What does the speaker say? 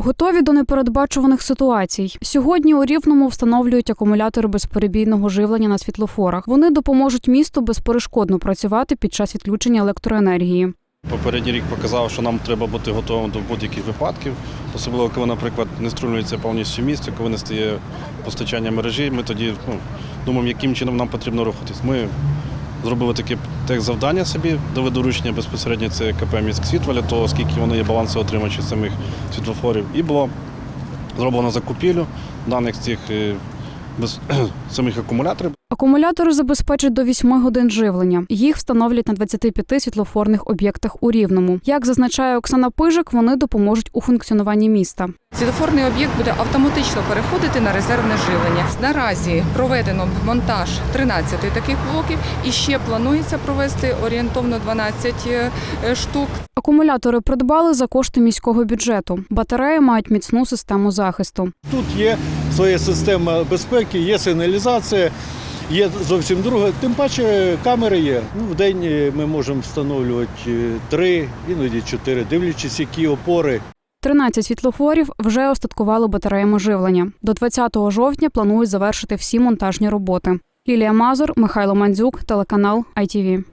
Готові до непередбачуваних ситуацій. Сьогодні у Рівному встановлюють акумулятори безперебійного живлення на світлофорах. Вони допоможуть місту безперешкодно працювати під час відключення електроенергії. Попередній рік показав, що нам треба бути готовим до будь-яких випадків, особливо коли, наприклад, не струлюється повністю місце, коли не стає постачання мережі. Ми тоді ну, думаємо, яким чином нам потрібно рухатись. Ми зробили таке тех завдання собі, дали доручення безпосередньо це КП міськ світла для того, оскільки вони є балансоотримачі самих світлофорів. І було зроблено закупівлю даних цих е, без, самих акумуляторів. Акумулятори забезпечать до 8 годин живлення. Їх встановлять на 25 світлофорних об'єктах у Рівному. Як зазначає Оксана Пижик, вони допоможуть у функціонуванні міста. Світлофорний об'єкт буде автоматично переходити на резервне живлення. Наразі проведено монтаж 13 таких блоків і ще планується провести орієнтовно 12 е, штук. Акумулятори придбали за кошти міського бюджету. Батареї мають міцну систему захисту. Тут є своя система безпеки, є сигналізація, є зовсім друге. Тим паче камери є. Ну, в день е, ми можемо встановлювати е, три, іноді чотири, дивлячись, які опори. 13 світлофорів вже остаткували батареями живлення. До 20 жовтня планують завершити всі монтажні роботи. Лілія Мазур, Михайло Мандзюк, телеканал ITV.